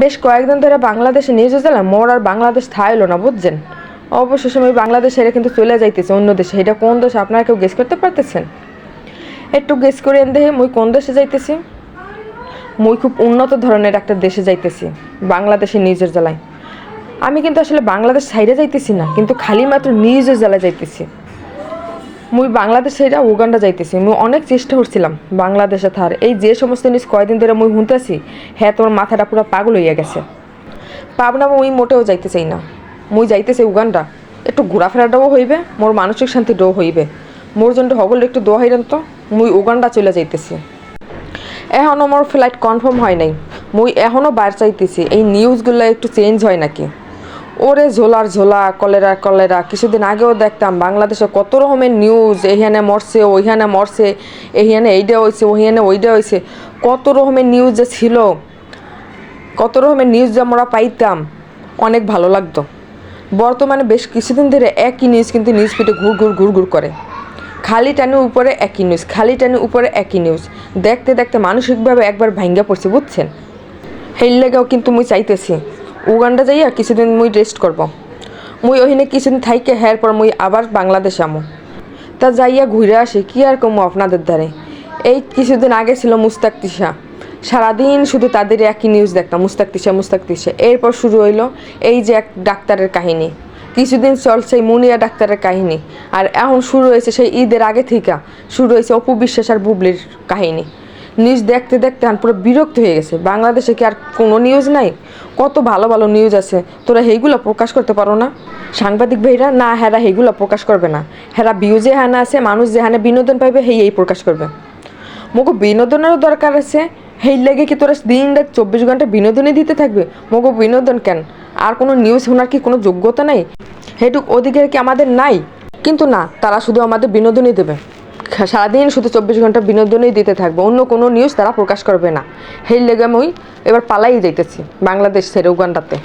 বেশ কয়েকদিন ধরে বাংলাদেশে নিউজে দিলাম মোর আর বাংলাদেশ থাইলো না, বুঝছেন? অবশেষে আমি বাংলাদেশ ছেড়ে কিন্তু চলে যাইতেছে অন্য দেশে। এটা কোন দেশ আপনারা কেউ গেস করতে পারতেছেন? একটু গেস করে এন দেখে, মুই কোন দেশে যাইতেছি? মুই খুব উন্নত ধরনের একটা দেশে যাইতেছি বাংলাদেশের নিউজের জ্বালায়। আমি কিন্তু আসলে বাংলাদেশ সাইডে যাইতেছি না, কিন্তু খালি মাত্র নিউজের জেলায় যাইতেছি। মুই বাংলাদেশ সাইডে উগান্ডা যাইতেছি, মুই অনেক চেষ্টা করছিলাম বাংলাদেশে থার। এই যে সমস্ত নিউজ কয়দিন ধরে মুই শুনতেছি হ্যাঁ তোমার মাথাটা পুরো পাগল হইয়া গেছে। পাবনা মুই মোটেও যাইতে চাই না। মুই যাইতেছি উগান্ডা। একটু ঘোরাফেরাটাও হইবে, মোর মানসিক শান্তিটাও হইবে। মোর জন্য হগল একটু দোয়া হইলেন তো, মুই উগান্ডা চলে যাইতেছি। এখনও মোর ফ্লাইট কনফার্ম হয় নাই। মুই এখনও বার চাইতেছি, এই নিউজগুলো একটু চেঞ্জ হয় নাকি? ওরে ঝোলার ঝোলা, কলেরা কলেরা। কিছুদিন আগেও দেখতাম বাংলাদেশে কত রকমের নিউজ এখানে মরছে ওইখানে মরছে এখানে এইটা হয়েছে ওইখানে ওইটা হয়েছে কত রকমের নিউজ যে ছিল, কত রকমের নিউজ যে আমরা পাইতাম, অনেক ভালো লাগতো। বর্তমানে বেশ কিছুদিন ধরে একই নিউজ কিন্তু নিউজ ফিডে ঘুর ঘুর ঘুর ঘুর করে। খালি টানের উপরে একই নিউজ খালি টানের উপরে একই নিউজ দেখতে দেখতে মানসিকভাবে একবার ভাঙ্গা পড়ছে, বুঝছেন? হেল লেগেও কিন্তু মুই চাইতেছি উগান্ডা যাইয়া কিছুদিন মুই রেস্ট করব। মুই ওখানে কিছুদিন থাইকে হ্যার পর মুই আবার বাংলাদেশ আমো। তা যাইয়া ঘুরে আসি, কি আর কমু আপনাদের দ্বারে? এই কিছুদিন আগে ছিল মুস্তাক তিশা। সারাদিন শুধু তাদের একই নিউজ দেখতাম, মুস্তাক তিশা মুস্তাক তিশা। এরপর শুরু হইল এই যে এক ডাক্তারের কাহিনী। কিছুদিন চলছে মুনিয়া ডাক্তারের কাহিনী। আর এখন শুরু হয়েছে সেই ঈদের আগে থেকে শুরু হয়েছে অপু বিশ্বাস আর বুবলির কাহিনী। নিউজ দেখতে দেখতে এখন পুরো বিরক্ত হয়ে গেছে। বাংলাদেশে কি আর কোনো নিউজ নাই? কত ভালো ভালো নিউজ আছে। তোরা সেইগুলো প্রকাশ করতে পারো না। সাংবাদিক ভাইরা, না, হেরা সেইগুলো প্রকাশ করবে না। হেরা ভিউ যেহানে আছে, মানুষ যেহানে বিনোদন পাইবে, সেই এই প্রকাশ করবে। মগো বিনোদনেরও দরকার আছে। সেই লেগে কি তোরা দিন রাত চব্বিশ ঘণ্টা বিনোদনই দিতে থাকবে? মগো বিনোদন কেন? আর কোনো নিউজ শোনার কি কোনো যোগ্যতা নেই? সেটুক অধিকার কি আমাদের নাই? কিন্তু না, তারা শুধু আমাদের বিনোদনই দেবে। সারাদিন শুধু চব্বিশ ঘণ্টা বিনোদনই দিতে থাকবে। অন্য কোনো নিউজ তারা প্রকাশ করবে না। হেই লেগে আমি এবার পালাই যাইতেছি বাংলাদেশ ছেড়ে উগান্ডাতে